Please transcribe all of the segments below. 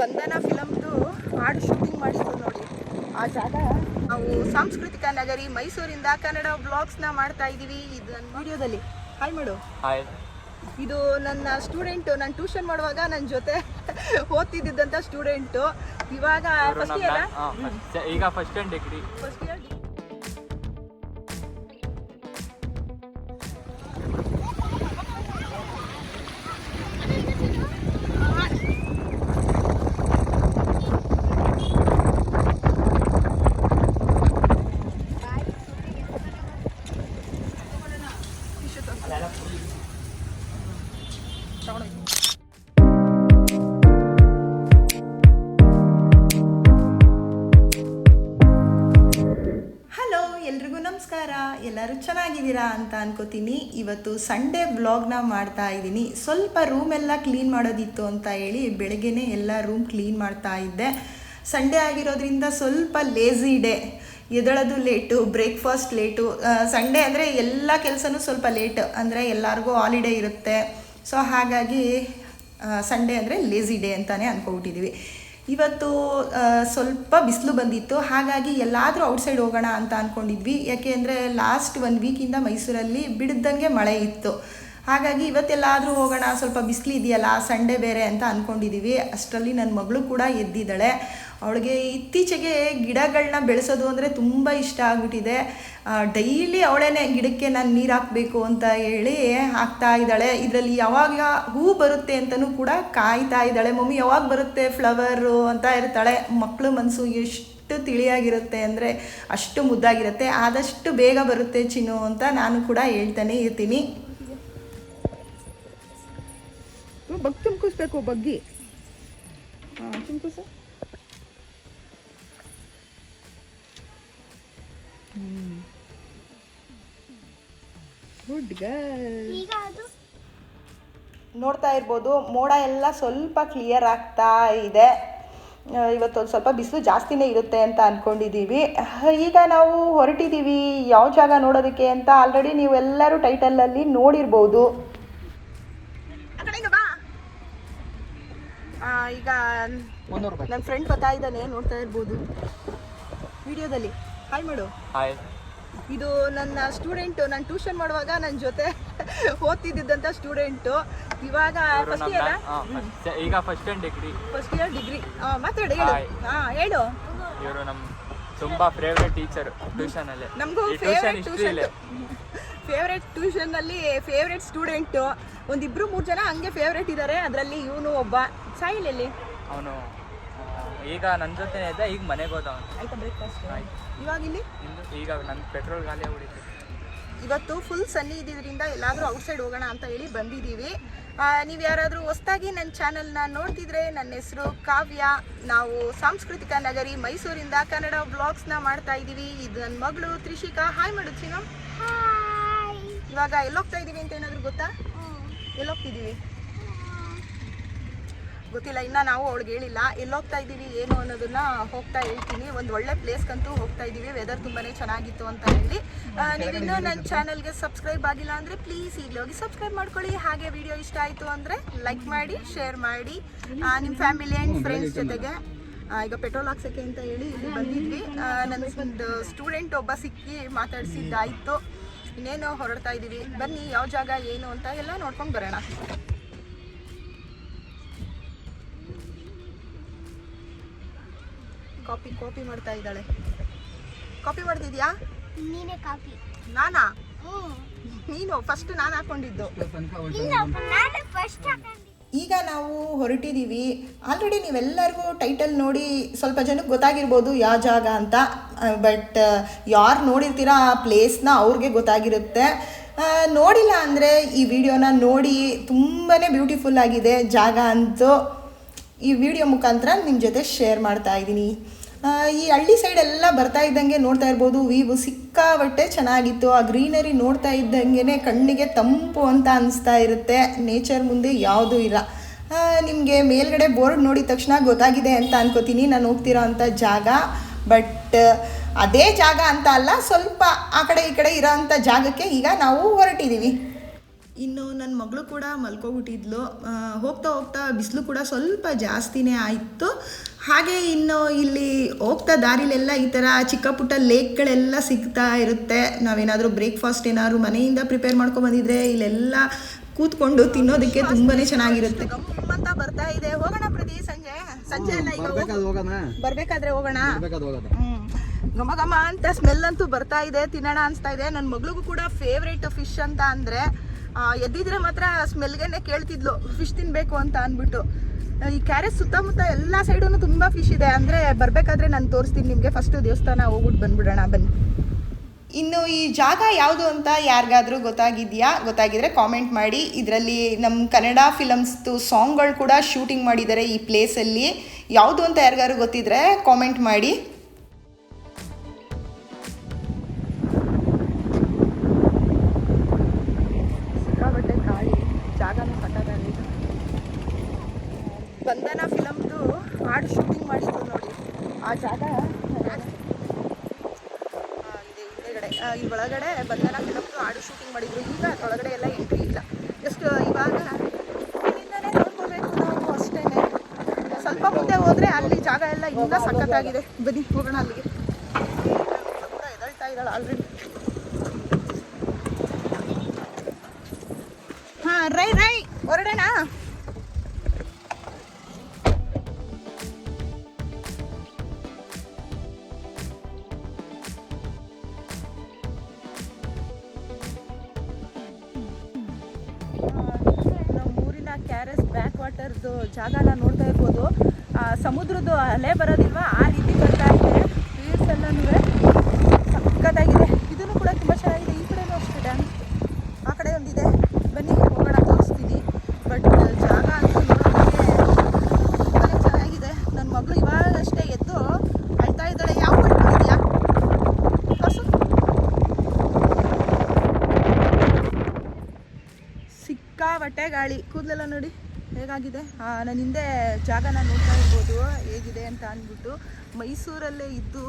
ಬಂಧನ ಫಿಲಮ್ದು ಹಾಡು ಶೂಟಿಂಗ್ ಮಾಡಿದ್ದು ನೋಡಿ. ಆ ಜಾಗ ನಾವು ಸಾಂಸ್ಕೃತಿಕ ನಗರಿ ಮೈಸೂರಿಂದ ಕನ್ನಡ ಬ್ಲಾಗ್ಸ್ನ ಮಾಡ್ತಾ ಇದ್ದೀವಿ. ಇದು ನನ್ನ ವಿಡಿಯೋದಲ್ಲಿ. ಹಾಯ್ ಮಾಡು. ಹಾಯ್ ಇದು ನನ್ನ ಸ್ಟೂಡೆಂಟು ನಾನು ಟ್ಯೂಷನ್ ಮಾಡುವಾಗ ನನ್ನ ಜೊತೆ ಓದ್ತಿದ್ದಂಥ ಸ್ಟೂಡೆಂಟು ಇವಾಗ ಫಸ್ಟ್ ಇಯರ್ ಈಗ ಫಸ್ಟ್ ಡಿಗ್ರಿ ಫಸ್ಟ್ ನಮಸ್ಕಾರ, ಎಲ್ಲರೂ ಚೆನ್ನಾಗಿದ್ದೀರಾ ಅಂತ ಅನ್ಕೋತೀನಿ. ಇವತ್ತು ಸಂಡೇ ಬ್ಲಾಗ್ನ ಮಾಡ್ತಾ ಇದ್ದೀನಿ. ಸ್ವಲ್ಪ ರೂಮ್ ಎಲ್ಲ ಕ್ಲೀನ್ ಮಾಡೋದಿತ್ತು ಅಂತ ಹೇಳಿ ಬೆಳಗ್ಗೆನೇ ಎಲ್ಲ ರೂಮ್ ಕ್ಲೀನ್ ಮಾಡ್ತಾ ಇದ್ದೆ. ಸಂಡೇ ಆಗಿರೋದ್ರಿಂದ ಸ್ವಲ್ಪ ಲೇಝಿ ಡೇ ಎದಳೋದು ಲೇಟು ಬ್ರೇಕ್ಫಾಸ್ಟ್ ಲೇಟು ಸಂಡೇ ಅಂದರೆ ಎಲ್ಲ ಕೆಲಸನೂ ಸ್ವಲ್ಪ ಲೇಟ್ ಅಂದರೆ ಎಲ್ಲರಿಗೂ ಹಾಲಿಡೇ ಇರುತ್ತೆ. ಸೊ ಹಾಗಾಗಿ ಸಂಡೇ ಅಂದರೆ ಲೇಝಿ ಡೇ ಅಂತಲೇ ಅಂದ್ಕೊಬಿಟ್ಟಿದ್ದೀವಿ ಇವತ್ತು ಸ್ವಲ್ಪ ಬಿಸಿಲು ಬಂದಿತ್ತು. ಹಾಗಾಗಿ ಎಲ್ಲಾದರೂ ಔಟ್ಸೈಡ್ ಹೋಗೋಣ ಅಂತ ಅಂದ್ಕೊಂಡಿದ್ವಿ ಯಾಕೆ ಅಂದರೆ ಲಾಸ್ಟ್ ಒನ್ ವೀಕಿಂದ ಮೈಸೂರಲ್ಲಿ ಬಿಡ್ದಂಗೆ ಮಳೆ ಇತ್ತು. ಹಾಗಾಗಿ ಇವತ್ತೆಲ್ಲಾದರೂ ಹೋಗೋಣ, ಸ್ವಲ್ಪ ಬಿಸಿಲು ಇದೆಯಲ್ಲ, ಸಂಡೇ ಬೇರೆ ಅಂತ ಅಂದ್ಕೊಂಡಿದ್ದೀವಿ ಅಷ್ಟರಲ್ಲಿ ನನ್ನ ಮಗಳು ಕೂಡ ಎದ್ದಿದ್ದಾಳೆ. ಅವಳಿಗೆ ಇತ್ತೀಚೆಗೆ ಗಿಡಗಳನ್ನ ಬೆಳೆಸೋದು ಅಂದರೆ ತುಂಬ ಇಷ್ಟ ಆಗ್ಬಿಟ್ಟಿದೆ. ಡೈಲಿ ಅವಳೇನೆ ಗಿಡಕ್ಕೆ ನಾನು ನೀರು ಹಾಕಬೇಕು ಅಂತ ಹೇಳಿ ಹಾಕ್ತಾ ಇದ್ದಾಳೆ. ಇದರಲ್ಲಿ ಯಾವಾಗ ಹೂ ಬರುತ್ತೆ ಅಂತಲೂ ಕೂಡ ಕಾಯ್ತಾ ಇದ್ದಾಳೆ. ಮಮ್ಮಿ, ಯಾವಾಗ ಬರುತ್ತೆ ಫ್ಲವರು ಅಂತ ಇರ್ತಾಳೆ. ಮಕ್ಕಳು ಮನಸ್ಸು ಎಷ್ಟು ತಿಳಿಯಾಗಿರುತ್ತೆ ಅಂದರೆ ಅಷ್ಟು ಮುದ್ದಾಗಿರುತ್ತೆ. ಆದಷ್ಟು ಬೇಗ ಬರುತ್ತೆ ಚಿನ್ನು ಅಂತ ನಾನು ಕೂಡ ಹೇಳ್ತಾನೆ, ಇರ್ತೀನಿ. ಬಗ್ ತುಂಬಿಸ್ಬೇಕು ಬಗ್ಗಿ ಹಾಂ ಗುಡ್ ಗರ್ಲ್ ಈಗ ಅದು? ನೋಡ್ತಾ ಇರ್ಬೋದು. ಮೋಡ ಎಲ್ಲ ಸ್ವಲ್ಪ ಕ್ಲಿಯರ್ ಆಗ್ತಾ ಇದೆ. ಇವತ್ತೊಂದು ಸ್ವಲ್ಪ ಬಿಸಿಲು ಜಾಸ್ತಿನೇ ಇರುತ್ತೆ ಅಂತ ಅಂದ್ಕೊಂಡಿದ್ದೀವಿ ಈಗ ನಾವು ಹೊರಟಿದ್ದೀವಿ ಯಾವ ಜಾಗ ನೋಡೋದಕ್ಕೆ ಅಂತ ಆಲ್ರೆಡಿ ನೀವೆಲ್ಲರೂ ಟೈಟಲಲ್ಲಿ ನೋಡಿರ್ಬೋದು. ಆ, ಈಗ ನನ್ನ ಫ್ರೆಂಡ್ ಬರ್ತಾ ಇದ್ದಾನೆ ನೋಡ್ತಾ ಇರ್ಬೋದು. ವಿಡಿಯೋದಲ್ಲಿ ಹಾಯ್ ಮಾಡು. ಹಾಯ್ ಇದು ನನ್ನ ಸ್ಟೂಡೆಂಟು ನಾನು ಟ್ಯೂಷನ್ ಮಾಡುವಾಗ ನನ್ನ ಜೊತೆ ಓದ್ತಿದ್ದಂಥ ಸ್ಟೂಡೆಂಟು ಇವಾಗ ಫಸ್ಟ್ ಇಯರ್ ಈಗ first year degree first year degree ಮಾತಾಡಿ ಹೇಳು. ಹಾಂ ಹೇಳು. ಇವರು ನಮ್ಮ ತುಂಬಾ ಫೇವ್ರೆಟ್ ಟೀಚರ್ ಟ್ಯೂಷನ್ ಅಲ್ಲಿ. ನಮಗೂ ಫೇವರೆಟ್ ಟ್ಯೂಷನ್ ಫೇವ್ರೆಟ್ ಟ್ಯೂಷನ್ ಅಲ್ಲಿ ಫೇವ್ರೆಟ್ ಸ್ಟೂಡೆಂಟ್ ಫೇವ್ರೆಟ್ ಸ್ಟೂಡೆಂಟು ಒಂದಿಬ್ರು ಮೂರು ಜನ ಹಂಗೆ ಫೇವ್ರೆಟ್ ಇದ್ದಾರೆ ಅದರಲ್ಲಿ ಇವನು ಒಬ್ಬ. ಸಾಯಿಲಲ್ಲಿ ಅವನು ಈಗ ನನ್ನ ಜೊತೆ ಇದ್ದ ಈಗ ಮನೆಗೆ ಹೋದ ಅವನು. ಆಯ್ತಾ ಬ್ರೇಕ್ಫಾಸ್ಟ್ ಆಯ್ತು. ಇವಾಗ ಇಲ್ಲಿ ಇಂದು ಈಗ ನನ್ನ ಪೆಟ್ರೋಲ್ ಖಾಲಿ ಆಗ್ಬಿಟ್ಟಿತ್ತು ಇವತ್ತು ಫುಲ್ ಸನ್ನಿ ಇದ್ದಿದ್ರಿಂದ ಎಲ್ಲಾದರೂ ಔಟ್ಸೈಡ್ ಹೋಗೋಣ ಅಂತ ಹೇಳಿ ಬಂದಿದ್ದೀವಿ. ನೀವು ಯಾರಾದರೂ ಹೊಸ್ದಾಗಿ ನನ್ನ ಚಾನಲ್ನ ನೋಡ್ತಿದ್ರೆ ನನ್ನ ಹೆಸರು ಕಾವ್ಯ. ನಾವು ಸಾಂಸ್ಕೃತಿಕ ನಗರಿ ಮೈಸೂರಿಂದ ಕನ್ನಡ ಬ್ಲಾಗ್ಸ್ನ ಮಾಡ್ತಾ ಇದ್ದೀವಿ. ಇದು ನನ್ನ ಮಗಳು ತ್ರಿಷಿಕಾ ಹಾಯ್ ಮಾಡು ಚಿನ್ನು ಹಾಯ್ ಇವಾಗ ಎಲ್ಲೋಗ್ತಾ ಇದ್ದೀವಿ ಅಂತ ಏನಾದರೂ ಗೊತ್ತಾ? ಎಲ್ಲೋಗ್ತಿದ್ದೀವಿ. ಗೊತ್ತಿಲ್ಲ ಇನ್ನ ನಾವು ಅವಳಿಗೆ ಹೇಳಿಲ್ಲ. ಎಲ್ಲೋಗ್ತಾ ಇದ್ದೀವಿ ಏನು ಅನ್ನೋದನ್ನ ಹೋಗ್ತಾ ಹೇಳ್ತೀನಿ. ಒಂದು ಒಳ್ಳೆ ಪ್ಲೇಸ್ಗಂತೂ ಹೋಗ್ತಾ ಇದ್ದೀವಿ. ವೆದರ್ ತುಂಬಾನೇ ಚೆನ್ನಾಗಿತ್ತು ಅಂತ ಹೇಳಿ. ನೀವಿನ್ನೂ ನನ್ನ ಚಾನಲ್ಗೆ ಸಬ್ಸ್ಕ್ರೈಬ್ ಆಗಿಲ್ಲ ಅಂದರೆ ಪ್ಲೀಸ್ ಈಗಲೇ ಹೋಗಿ ಸಬ್ಸ್ಕ್ರೈಬ್ ಮಾಡ್ಕೊಳ್ಳಿ. ಹಾಗೆ ವಿಡಿಯೋ ಇಷ್ಟ ಆಯಿತು ಅಂದರೆ ಲೈಕ್ ಮಾಡಿ ಶೇರ್ ಮಾಡಿ. ನಿಮ್ಮ ಫ್ಯಾಮಿಲಿ ಆ್ಯಂಡ್ ಫ್ರೆಂಡ್ಸ್ ಜೊತೆಗೆ. ಈಗ ಪೆಟ್ರೋಲ್ ಹಾಕ್ಸೋಕ್ಕೆ ಅಂತ ಹೇಳಿ ಇಲ್ಲಿ ಬಂದಿದ್ವಿ. ನನ್ನ ಒಂದು ಸ್ಟೂಡೆಂಟ್ ಒಬ್ಬ ಸಿಕ್ಕಿ ಮಾತಾಡಿಸಿದ್ದಾಯಿತು. ಇನ್ನೇನು ಹೊರಡ್ತಾ ಇದ್ದೀವಿ. ಬನ್ನಿ ಯಾವ ಜಾಗ ಏನು ಅಂತ ಎಲ್ಲ ನೋಡ್ಕೊಂಡು ಬರೋಣ. ಕಾಪಿ ಕಾಪಿ ಮಾಡ್ತಾ ಇದ್ದಾಳೆ. ಕಾಪಿ ಮಾಡ್ತಿದ್ಯಾ? ನೀನೇ ಕಾಪಿ. ನಾನಾ? ನೀನು ಫಸ್ಟ್ ನಾನು ಹಾಕೊಂಡಿದ್ದು. ಈಗ ನಾವು ಹೊರಟಿದ್ದೀವಿ ಆಲ್ರೆಡಿ ನೀವೆಲ್ಲರಿಗೂ ಟೈಟಲ್ ನೋಡಿ ಸ್ವಲ್ಪ ಜನಕ್ಕೆ ಗೊತ್ತಾಗಿರ್ಬೋದು ಯಾವ ಜಾಗ ಅಂತ. ಬಟ್ ಯಾರು ನೋಡಿರ್ತೀರ ಆ ಪ್ಲೇಸ್ನ ಅವ್ರಿಗೆ ಗೊತ್ತಾಗಿರುತ್ತೆ. ನೋಡಿಲ್ಲ ಅಂದರೆ ಈ ವಿಡಿಯೋನ ನೋಡಿ ತುಂಬಾ ಬ್ಯೂಟಿಫುಲ್ ಆಗಿದೆ ಜಾಗ ಅಂತೂ. ಈ ವಿಡಿಯೋ ಮುಖಾಂತರ ನಿಮ್ಮ ಜೊತೆ ಶೇರ್ ಮಾಡ್ತಾ ಇದ್ದೀನಿ. ಈ ಹಳ್ಳಿ ಸೈಡ್ ಎಲ್ಲ ಬರ್ತಾ ಇದ್ದಂಗೆ ನೋಡ್ತಾ ಇರ್ಬೋದು. ವೀವು ಸಿಕ್ಕಾಬಟ್ಟೆ ಚೆನ್ನಾಗಿತ್ತು. ಆ ಗ್ರೀನರಿ ನೋಡ್ತಾ ಇದ್ದಂಗೆ ಕಣ್ಣಿಗೆ ತಂಪು ಅಂತ ಅನಿಸ್ತಾ ಇರುತ್ತೆ. ನೇಚರ್ ಮುಂದೆ ಯಾವುದೂ ಇಲ್ಲ. ನಿಮಗೆ ಮೇಲ್ಗಡೆ ಬೋರ್ಡ್ ನೋಡಿದ ತಕ್ಷಣ ಗೊತ್ತಾಗಿದೆ ಅಂತ ಅನ್ಕೋತೀನಿ. ನಾನು ಹೋಗ್ತಿರೋ ಅಂಥ ಜಾಗ. ಬಟ್ ಅದೇ ಜಾಗ ಅಂತ ಅಲ್ಲ, ಸ್ವಲ್ಪ ಆ ಕಡೆ ಈ ಕಡೆ ಇರೋ ಅಂಥ ಜಾಗಕ್ಕೆ ಈಗ ನಾವು ಹೊರಟಿದ್ದೀವಿ ಇನ್ನು ನನ್ನ ಮಗಳು ಕೂಡ ಮಲ್ಕೋಬಿಟ್ಟಿದ್ಲು. ಹೋಗ್ತಾ ಹೋಗ್ತಾ ಬಿಸಿಲು ಕೂಡ ಸ್ವಲ್ಪ ಜಾಸ್ತಿನೇ ಆಯಿತು. ಹಾಗೆ ಇನ್ನು ಇಲ್ಲಿ ಹೋಗ್ತಾ ದಾರಿಲೆಲ್ಲ ಈ ಥರ ಚಿಕ್ಕ ಪುಟ್ಟ ಲೇಕ್ಗಳೆಲ್ಲ ಸಿಗ್ತಾ ಇರುತ್ತೆ. ನಾವೇನಾದರೂ ಬ್ರೇಕ್ಫಾಸ್ಟ್ ಏನಾದ್ರು ಮನೆಯಿಂದ ಪ್ರಿಪೇರ್ ಮಾಡ್ಕೊಂಡ್ಬಂದಿದ್ರೆ ಇಲ್ಲೆಲ್ಲ ಕೂತ್ಕೊಂಡು ತಿನ್ನೋದಕ್ಕೆ ತುಂಬಾನೇ ಚೆನ್ನಾಗಿರುತ್ತೆ. ಅಂತ ಬರ್ತಾ ಇದೆ. ಹೋಗೋಣ ಪ್ರತಿ ಸಂಜೆ. ಸಂಜೆ ಈಗ ಹೋಗೋಣ. ಬರ್ಬೇಕಾದ್ರೆ ಹೋಗೋಣ. ಘಮ ಘಮ ಅಂತ ಸ್ಮೆಲ್ ಅಂತೂ ಬರ್ತಾ ಇದೆ. ತಿನ್ನೋಣ ಅನ್ಸ್ತಾ ಇದೆ. ನನ್ನ ಮಗಳಿಗೂ ಕೂಡ ಫೇವ್ರೇಟ್ ಫಿಶ್ ಅಂತ ಅಂದ್ರೆ ಎದ್ದಿದ್ರೆ ಮಾತ್ರ ಸ್ಮೆಲ್ಗೆನೆ ಕೇಳ್ತಿದ್ಲು ಫಿಶ್ ತಿನ್ಬೇಕು ಅಂತ ಅಂದ್ಬಿಟ್ಟು. ಈ ಕ್ಯಾರೆಟ್ ಸುತ್ತಮುತ್ತ ಎಲ್ಲ ಸೈಡೂ ತುಂಬಾ ಫಿಶ್ ಇದೆ, ಅಂದ್ರೆ ಬರಬೇಕಾದ್ರೆ ನಾನು ತೋರಿಸ್ತೀನಿ ನಿಮಗೆ ಫಸ್ಟ್ ದೇವಸ್ಥಾನ ಹೋಗ್ಬಿಟ್ಟು ಬಂದ್ಬಿಡೋಣ, ಬನ್ನಿ. ಇನ್ನು ಈ ಜಾಗ ಯಾವುದು ಅಂತ ಯಾರಿಗಾದ್ರೂ ಗೊತ್ತಾಗಿದೆಯಾ? ಗೊತ್ತಾಗಿದ್ರೆ ಕಾಮೆಂಟ್ ಮಾಡಿ. ಇದರಲ್ಲಿ ನಮ್ಮ ಕನ್ನಡ ಫಿಲಮ್ಸ್ದು ಸಾಂಗ್ಗಳು ಕೂಡ ಶೂಟಿಂಗ್ ಮಾಡಿದ್ದಾರೆ ಈ ಪ್ಲೇಸಲ್ಲಿ ಯಾವುದು ಅಂತ ಯಾರಿಗಾದ್ರು ಗೊತ್ತಿದ್ರೆ ಕಾಮೆಂಟ್ ಮಾಡಿ. ಬಂಧನ ಫಿಲಮ್ದು ಹಾಡು ಶೂಟಿಂಗ್ ಮಾಡಿದ್ರು ನೋಡಿ. ಆ ಜಾಗ ಹಿಂದೆಗಡೆ. ಈ ಒಳಗಡೆ ಬಂಧನ ಫಿಲಮ್ದು ಹಾಡು ಶೂಟಿಂಗ್ ಮಾಡಿದ್ರು. ಈಗ ಒಳಗಡೆ ಎಲ್ಲ ಎಂಟ್ರಿ ಇಲ್ಲ. ಜಸ್ಟ್ ಇವಾಗ ಇಲ್ಲಿಂದನೇ ನೋಡ್ಕೋಬೇಕು ನಾವು ಅಷ್ಟೇ ಸ್ವಲ್ಪ ಮುಂದೆ ಹೋದ್ರೆ ಅಲ್ಲಿ ಜಾಗ ಎಲ್ಲ ಇನ್ನೂ ಸಖತ್ತಾಗಿದೆ. ಬನ್ನಿ, ಹೋಗೋಣ ಅಲ್ಲಿಗೆ. ಎದಳ್ತಾ ಇದ್ದಾಳೆ ಆಲ್ರೆಡಿ ಹಾ, ರೈ ರೈ ಹೊರಡೋಣ ಜಾಗ ವಾಟರ್ದು ಜಾಗನ ನೋಡ್ತಾ ಇರ್ಬೋದು. ಸಮುದ್ರದ್ದು ಅಲೆ ಬರೋದಿಲ್ವಾ? ಆ ರೀತಿ ಬರ್ತಾ ಇದೆ. ವೀರ್ಸ್ ಎಲ್ಲನೂ ಸಕ್ಕತ್ತಾಗಿದೆ ಇದನ್ನು ಕೂಡ ತುಂಬ ಚೆನ್ನಾಗಿದೆ. ಈ ಕಡೆನೂ ಅಷ್ಟೇ ಡ್ಯಾಮ್ ಆ ಕಡೆ ಒಂದಿದೆ. ಬನ್ನಿ, ಹೋಗೋಣ, ತೋರಿಸ್ತೀನಿ. ಬಟ್ ಜಾಗ ಅಂತೂ ನೋಡೋದಕ್ಕೆ ತುಂಬಾನೇ ಚೆನ್ನಾಗಿದೆ. ನನ್ನ ಮಗಳು ಇವಾಗಷ್ಟೇ ಎದ್ದು ಅಳ್ತಾ ಇದ್ದಾಳೆ. ಯಾವ ಸಿಕ್ಕಾಬಟ್ಟೆ ಗಾಳಿ. ಕೂದಲೆಲ್ಲ ನೋಡಿ. ಹೇಗಾಗಿದೆ? ನಾನು ಹಿಂದೆ ಜಾಗನ ನೋಡ್ತಾ ಇರ್ಬೋದು, ಹೇಗಿದೆ ಅಂತ ಅಂದ್ಬಿಟ್ಟು ಮೈಸೂರಲ್ಲೇ ಇದ್ದು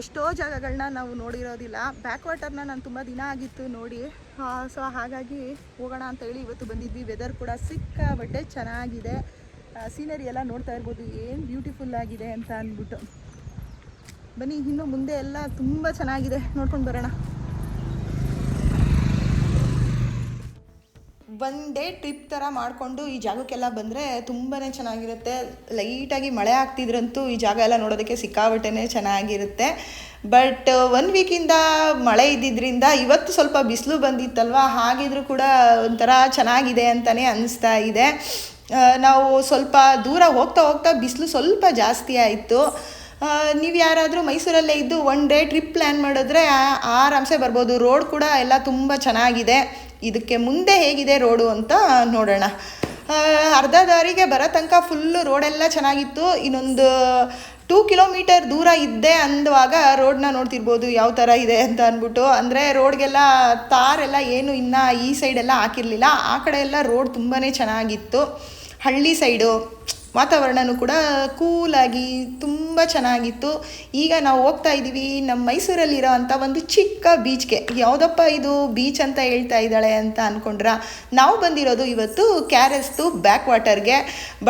ಎಷ್ಟೋ ಜಾಗಗಳನ್ನ ನಾವು ನೋಡಿರೋದಿಲ್ಲ. ಬ್ಯಾಕ್ ವಾಟರ್ನ ನಾನು ತುಂಬ ದಿನ ಆಗಿತ್ತು ನೋಡಿ. ಸೊ ಹಾಗಾಗಿ ಹೋಗೋಣ ಅಂತ ಹೇಳಿ ಇವತ್ತು ಬಂದಿದ್ವಿ. ವೆದರ್ ಕೂಡ ಸಿಕ್ಕಾಬಟ್ಟೆ ಚೆನ್ನಾಗಿದೆ. ಸೀನರಿ ಎಲ್ಲ ನೋಡ್ತಾ ಇರ್ಬೋದು. ಏನು ಬ್ಯೂಟಿಫುಲ್ ಆಗಿದೆ ಅಂತ ಅಂದ್ಬಿಟ್ಟು. ಬನ್ನಿ, ಇನ್ನು ಮುಂದೆ ಎಲ್ಲ ತುಂಬ ಚೆನ್ನಾಗಿದೆ. ನೋಡ್ಕೊಂಡು ಬರೋಣ. ಒನ್ ಡೇ ಟ್ರಿಪ್ ಥರ ಮಾಡಿಕೊಂಡು ಈ ಜಾಗಕ್ಕೆಲ್ಲ ಬಂದರೆ ತುಂಬಾ ಚೆನ್ನಾಗಿರುತ್ತೆ. ಲೈಟಾಗಿ ಮಳೆ ಆಗ್ತಿದ್ರಂತೂ ಈ ಜಾಗ ಎಲ್ಲ ನೋಡೋದಕ್ಕೆ ಸಿಕ್ಕಾಬಟ್ಟೆನೇ ಚೆನ್ನಾಗಿರುತ್ತೆ. ಬಟ್ ಒನ್ ವೀಕಿಂದ ಮಳೆ ಇದ್ದಿದ್ದರಿಂದ ಇವತ್ತು ಸ್ವಲ್ಪ ಬಿಸಿಲು ಬಂದಿತ್ತಲ್ವ? ಹಾಗಿದ್ರೂ ಕೂಡ ಒಂಥರ ಚೆನ್ನಾಗಿದೆ ಅಂತಲೇ ಅನಿಸ್ತಾ ಇದೆ. ನಾವು ಸ್ವಲ್ಪ ದೂರ ಹೋಗ್ತಾ ಹೋಗ್ತಾ ಬಿಸಿಲು ಸ್ವಲ್ಪ ಜಾಸ್ತಿ ಆಯಿತು. ನೀವು ಯಾರಾದರೂ ಮೈಸೂರಲ್ಲೇ ಇದ್ದು ಒನ್ ಡೇ ಟ್ರಿಪ್ ಪ್ಲ್ಯಾನ್ ಮಾಡಿದ್ರೆ ಆರಾಮ್ಸೆ ಬರ್ಬೋದು. ರೋಡ್ ಕೂಡ ಎಲ್ಲ ತುಂಬ ಚೆನ್ನಾಗಿದೆ. ಇದಕ್ಕೆ ಮುಂದೆ ಹೇಗಿದೆ ರೋಡು ಅಂತ ನೋಡೋಣ. ಅರ್ಧ ದಾರಿಗೆ ಬರೋ ತನಕ ಫುಲ್ಲು ರೋಡೆಲ್ಲ ಚೆನ್ನಾಗಿತ್ತು. ಇನ್ನೊಂದು ಟೂ ಕಿಲೋಮೀಟರ್ ದೂರ ಇದ್ದೆ ಅಂದವಾಗ ರೋಡ್ನ ನೋಡ್ತಿರ್ಬೋದು, ಯಾವ ಥರ ಇದೆ ಅಂತ ಅಂದ್ಬಿಟ್ಟು. ಅಂದರೆ ರೋಡ್ಗೆಲ್ಲ ತಾರೆಲ್ಲ ಏನು ಇನ್ನು ಈ ಸೈಡೆಲ್ಲ ಹಾಕಿರಲಿಲ್ಲ. ಆ ಕಡೆ ಎಲ್ಲ ರೋಡ್ ತುಂಬಾ ಚೆನ್ನಾಗಿತ್ತು. ಹಳ್ಳಿ ಸೈಡು ವಾತಾವರಣನೂ ಕೂಡ ಕೂಲಾಗಿ ತುಂಬ ಚೆನ್ನಾಗಿತ್ತು. ಈಗ ನಾವು ಹೋಗ್ತಾ ಇದ್ದೀವಿ ನಮ್ಮ ಮೈಸೂರಲ್ಲಿರೋ ಅಂಥ ಒಂದು ಚಿಕ್ಕ ಬೀಚ್ಗೆ ಯಾವುದಪ್ಪ ಇದು ಬೀಚ್ ಅಂತ ಹೇಳ್ತಾ ಇದ್ದಾಳೆ ಅಂತ ಅಂದ್ಕೊಂಡ್ರ ನಾವು ಬಂದಿರೋದು ಇವತ್ತು ಕ್ಯಾರೆಸ್ದು ಬ್ಯಾಕ್ ವಾಟರ್ಗೆ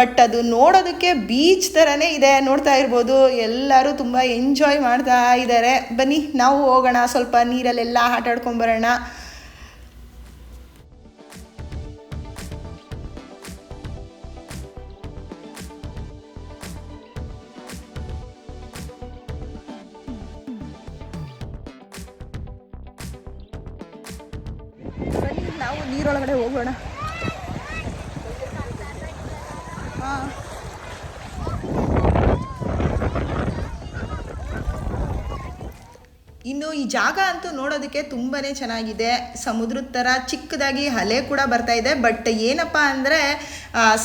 ಬಟ್ ಅದು ನೋಡೋದಕ್ಕೆ ಬೀಚ್ ಥರನೇ ಇದೆ ನೋಡ್ತಾ ಇರ್ಬೋದು. ಎಲ್ಲರೂ ತುಂಬ ಎಂಜಾಯ್ ಮಾಡ್ತಾ ಇದ್ದಾರೆ ಬನ್ನಿ, ನಾವು ಹೋಗೋಣ. ಸ್ವಲ್ಪ ನೀರಲ್ಲೆಲ್ಲ ಆಟ ಆಡ್ಕೊಂಬರೋಣ ನಾವು ನೀರೊಳಗಡೆ ಹೋಗೋಣ. ಇನ್ನು ಈ ಜಾಗ ಅಂತೂ ನೋಡೋದಕ್ಕೆ ತುಂಬಾ ಚೆನ್ನಾಗಿದೆ. ಸಮುದ್ರದ ಥರ ಚಿಕ್ಕದಾಗಿ ಹಲೆ ಕೂಡ ಬರ್ತಾ ಇದೆ. ಬಟ್ ಏನಪ್ಪ ಅಂದರೆ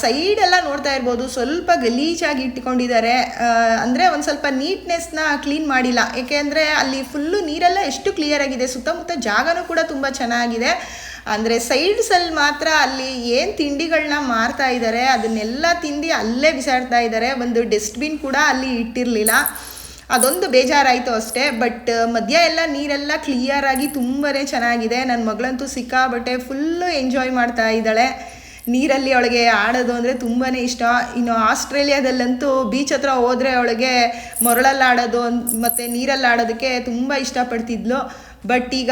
ಸೈಡ್ ಎಲ್ಲ ನೋಡ್ತಾ ಇರ್ಬೋದು. ಸ್ವಲ್ಪ ಗಲೀಜಾಗಿ ಇಟ್ಕೊಂಡಿದ್ದಾರೆ. ಅಂದರೆ ಒಂದು ಸ್ವಲ್ಪ ನೀಟ್ನೆಸ್ನ ಕ್ಲೀನ್ ಮಾಡಿಲ್ಲ. ಏಕೆಂದರೆ ಅಲ್ಲಿ ಫುಲ್ಲು ನೀರೆಲ್ಲ ಎಷ್ಟು ಕ್ಲಿಯರ್ ಆಗಿದೆ. ಸುತ್ತಮುತ್ತ ಜಾಗನೂ ಕೂಡ ತುಂಬ ಚೆನ್ನಾಗಿದೆ. ಅಂದರೆ ಸೈಡ್ಸಲ್ಲಿ ಮಾತ್ರ ಅಲ್ಲಿ ಏನು ತಿಂಡಿಗಳನ್ನ ಮಾರ್ತಾ ಇದ್ದಾರೆ ಅದನ್ನೆಲ್ಲ ತಿಂದು ಅಲ್ಲೇ ಬಿಸಾಡ್ತಾ ಇದ್ದಾರೆ ಒಂದು ಡಸ್ಟ್ಬಿನ್ ಕೂಡ ಅಲ್ಲಿ ಇಟ್ಟಿರಲಿಲ್ಲ. ಅದೊಂದು ಬೇಜಾರಾಯಿತು ಅಷ್ಟೇ. ಬಟ್ ಮಧ್ಯ ಎಲ್ಲ ನೀರೆಲ್ಲ ಕ್ಲಿಯರ್ ಆಗಿ ತುಂಬಾ ಚೆನ್ನಾಗಿದೆ. ನನ್ನ ಮಗಳಂತೂ ಸಿಕ್ಕಾಬಟ್ಟೆ ಫುಲ್ಲು ಎಂಜಾಯ್ ಮಾಡ್ತಾ ಇದ್ದಾಳೆ. ನೀರಲ್ಲಿ ಅವಳಿಗೆ ಆಡೋದು ಅಂದರೆ ತುಂಬಾ ಇಷ್ಟ. ಇನ್ನು ಆಸ್ಟ್ರೇಲಿಯಾದಲ್ಲಂತೂ ಬೀಚ್ ಹತ್ರ ಹೋದರೆ ಅವಳಿಗೆ ಮರಳಲ್ಲಿ ಆಡೋದು ಮತ್ತು ನೀರಲ್ಲಿ ಆಡೋದಕ್ಕೆ ತುಂಬ ಇಷ್ಟಪಡ್ತಿದ್ಲು. ಬಟ್ ಈಗ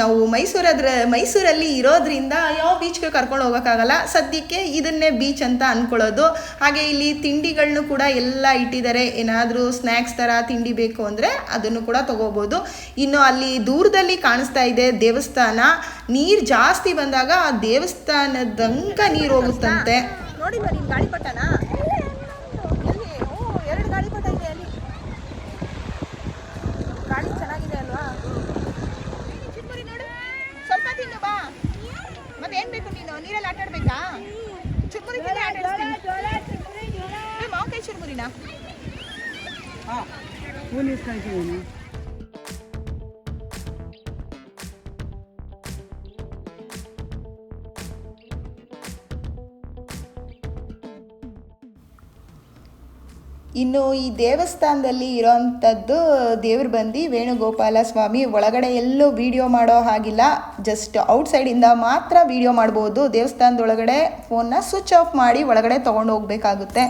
ನಾವು ಮೈಸೂರದ್ರ, ಮೈಸೂರಲ್ಲಿ ಇರೋದ್ರಿಂದ ಯಾವ ಬೀಚ್ಗೆ ಕರ್ಕೊಂಡು ಹೋಗೋಕ್ಕಾಗಲ್ಲ. ಸದ್ಯಕ್ಕೆ ಇದನ್ನೇ ಬೀಚ್ ಅಂತ ಅಂದ್ಕೊಳ್ಳೋದು ಹಾಗೆ ಇಲ್ಲಿ ತಿಂಡಿಗಳನ್ನೂ ಕೂಡ ಎಲ್ಲ ಇಟ್ಟಿದ್ದಾರೆ. ಏನಾದರೂ ಸ್ನ್ಯಾಕ್ಸ್ ಥರ ತಿಂಡಿ ಬೇಕು ಅಂದರೆ ಅದನ್ನು ಕೂಡ ತೊಗೋಬೋದು. ಇನ್ನು ಅಲ್ಲಿ ದೂರದಲ್ಲಿ ಕಾಣಿಸ್ತಾ ಇದೆ ದೇವಸ್ಥಾನ. ನೀರು ಜಾಸ್ತಿ ಬಂದಾಗ ಆ ದೇವಸ್ಥಾನದಂಕ ನೀರು ಹೋಗುತ್ತಂತೆ. ನೋಡಿ ಗಾಳಿ ಪಟ್ಟಣ ಎರಡು ಗಾಳಿ ಪಟ ಇದೆ ಅಲ್ಲಿ ಗಾಳಿ ಚೆನ್ನಾಗಿದೆ ಅಲ್ವಾ ಚಿನ್ಮುರಿ ನೋಡು ಸ್ವಲ್ಪ ತಿನ್ನು ಬಾ ಏನ್ ಬೇಕು ನೀನು? ನೀರಲ್ಲಿ ಆಟ ಆಡ್ಬೇಕಾ? ಚುರ್ಮುರಿ ತಿನ್ನಿ ಆಟ ಆಡಿಸ್ತೀನಿ. ಮಾವಿನಕಾಯಿ ಚುರ್ಮುರಿನಾ? ಇನ್ನು ಈ ದೇವಸ್ಥಾನದಲ್ಲಿ ಇರೋವಂಥದ್ದು ದೇವ್ರು ಬಂದು ವೇಣುಗೋಪಾಲ ಸ್ವಾಮಿ, ಒಳಗಡೆ ಎಲ್ಲೂ ವಿಡಿಯೋ ಮಾಡೋ ಹಾಗಿಲ್ಲ. ಜಸ್ಟ್ ಔಟ್ಸೈಡಿಂದ ಮಾತ್ರ ವಿಡಿಯೋ ಮಾಡ್ಬೋದು. ದೇವಸ್ಥಾನದೊಳಗಡೆ ಫೋನ್ನ ಸ್ವಿಚ್ ಆಫ್ ಮಾಡಿ ಒಳಗಡೆ ತೊಗೊಂಡು ಹೋಗಬೇಕಾಗುತ್ತೆ.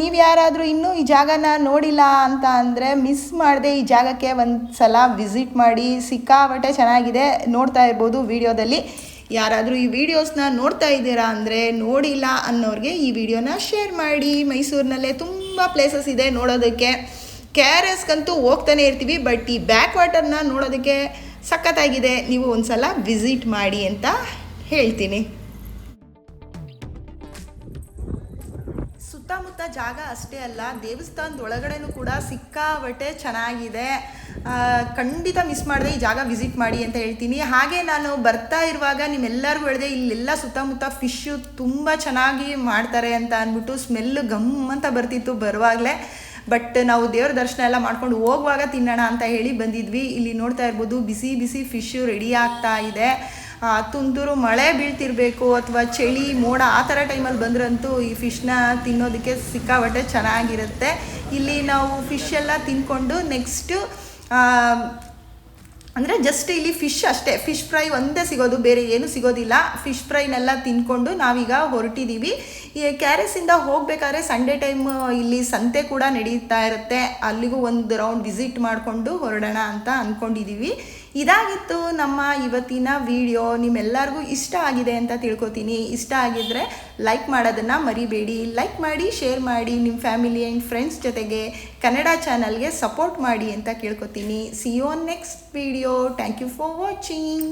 ನೀವು ಯಾರಾದರೂ ಇನ್ನೂ ಈ ಜಾಗನ ನೋಡಿಲ್ಲ ಅಂತ ಅಂದರೆ ಮಿಸ್ ಮಾಡದೆ ಈ ಜಾಗಕ್ಕೆ ಒಂದು ಸಲ ವಿಸಿಟ್ ಮಾಡಿ. ಸಿಕ್ಕಾಪಟ್ಟೆ ಚೆನ್ನಾಗಿದೆ. ನೋಡ್ತಾ ಇರ್ಬೋದು ವಿಡಿಯೋದಲ್ಲಿ ಯಾರಾದರೂ ಈ ವಿಡಿಯೋಸ್ನ ನೋಡ್ತಾ ಇದ್ದೀರಾ ಅಂದರೆ ನೋಡಿಲ್ಲ ಅನ್ನೋರಿಗೆ ಈ ವಿಡಿಯೋನ ಶೇರ್ ಮಾಡಿ. ಮೈಸೂರಿನಲ್ಲೇ ತುಂಬ ಪ್ಲೇಸಸ್ ಇದೆ ನೋಡೋದಕ್ಕೆ. ಕೆ ಆರ್ ಎಸ್ಗಂತೂ ಹೋಗ್ತಾನೆ ಇರ್ತೀವಿ ಬಟ್ ಈ ಬ್ಯಾಕ್ ವಾಟರ್ನ ನೋಡೋದಕ್ಕೆ ಸಖತ್ತಾಗಿದೆ. ನೀವು ಒಂದು ಸಲ ವಿಸಿಟ್ ಮಾಡಿ ಅಂತ ಹೇಳ್ತೀನಿ. ಸುತ್ತಮುತ್ತ ಜಾಗ ಅಷ್ಟೇ ಅಲ್ಲ ದೇವಸ್ಥಾನದ ಒಳಗಡೆನೂ ಕೂಡ ಸಿಕ್ಕಾಬಟ್ಟೆ ಚೆನ್ನಾಗಿದೆ. ಖಂಡಿತ ಮಿಸ್ ಮಾಡಿದೆ, ಈ ಜಾಗ ವಿಸಿಟ್ ಮಾಡಿ ಅಂತ ಹೇಳ್ತೀನಿ. ಹಾಗೆ ನಾನು ಬರ್ತಾ ಇರುವಾಗ ನಿಮ್ಮೆಲ್ಲರಿಗೂ ಹೇಳಿದೆ, ಇಲ್ಲೆಲ್ಲ ಸುತ್ತಮುತ್ತ ಫಿಶ್ಶು ತುಂಬ ಚೆನ್ನಾಗಿ ಮಾಡ್ತಾರೆ ಅಂತ ಅಂದ್ಬಿಟ್ಟು ಸ್ಮೆಲ್ಲು ಗಮ್ ಅಂತ ಬರ್ತಿತ್ತು ಬರುವಾಗಲೇ. ಬಟ್ ನಾವು ದೇವ್ರ ದರ್ಶನ ಎಲ್ಲ ಮಾಡ್ಕೊಂಡು ಹೋಗುವಾಗ ತಿನ್ನೋಣ ಅಂತ ಹೇಳಿ ಬಂದಿದ್ವಿ. ಇಲ್ಲಿ ನೋಡ್ತಾ ಇರ್ಬೋದು ಬಿಸಿ ಬಿಸಿ ಫಿಶ್ಶು ರೆಡಿ ಆಗ್ತಾ ಇದೆ. ತುಂತುರು ಮಳೆ ಬೀಳ್ತಿರ್ಬೇಕು ಅಥವಾ ಚಳಿ, ಮೋಡ ಆ ಥರ ಟೈಮಲ್ಲಿ ಬಂದ್ರಂತೂ ಈ ಫಿಶ್ನ ತಿನ್ನೋದಕ್ಕೆ ಸಿಕ್ಕಾಬಟ್ಟೆ ಚೆನ್ನಾಗಿರುತ್ತೆ. ಇಲ್ಲಿ ನಾವು ಫಿಶ್ ಎಲ್ಲ ತಿನ್ಕೊಂಡು ನೆಕ್ಸ್ಟು ಅಂದರೆ ಜಸ್ಟ್ ಇಲ್ಲಿ ಫಿಶ್ ಅಷ್ಟೇ. ಫಿಶ್ ಫ್ರೈ ಒಂದೇ ಸಿಗೋದು, ಬೇರೆ ಏನು ಸಿಗೋದಿಲ್ಲ. ಫಿಶ್ ಫ್ರೈನೆಲ್ಲ ತಿನ್ಕೊಂಡು ನಾವೀಗ ಹೊರಟಿದ್ದೀವಿ ಈ ಕ್ಯಾರೆಸಿಂದ ಹೋಗಬೇಕಾದ್ರೆ ಸಂಡೇ ಟೈಮ್ ಇಲ್ಲಿ ಸಂತೆ ಕೂಡ ನಡೀತಾ ಇರುತ್ತೆ. ಅಲ್ಲಿಗೂ ಒಂದು ರೌಂಡ್ ವಿಸಿಟ್ ಮಾಡಿಕೊಂಡು ಹೊರಡೋಣ ಅಂತ ಅಂದ್ಕೊಂಡಿದ್ದೀವಿ ಇದಾಗಿತ್ತು ನಮ್ಮ ಇವತ್ತಿನ ವಿಡಿಯೋ ನಿಮ್ಮೆಲ್ಲರಿಗೂ ಇಷ್ಟ ಆಗಿದೆ ಅಂತ ತಿಳ್ಕೊತೀನಿ. ಇಷ್ಟ ಆಗಿದ್ರೆ ಲೈಕ್ ಮಾಡೋದನ್ನು ಮರಿಬೇಡಿ. ಲೈಕ್ ಮಾಡಿ ಶೇರ್ ಮಾಡಿ ನಿಮ್ಮ ಫ್ಯಾಮಿಲಿ ಆ್ಯಂಡ್ ಫ್ರೆಂಡ್ಸ್ ಜೊತೆಗೆ ಕನ್ನಡ ಚಾನಲ್ಗೆ ಸಪೋರ್ಟ್ ಮಾಡಿ ಅಂತ ಕೇಳ್ಕೊತೀನಿ. See you next video thank you for watching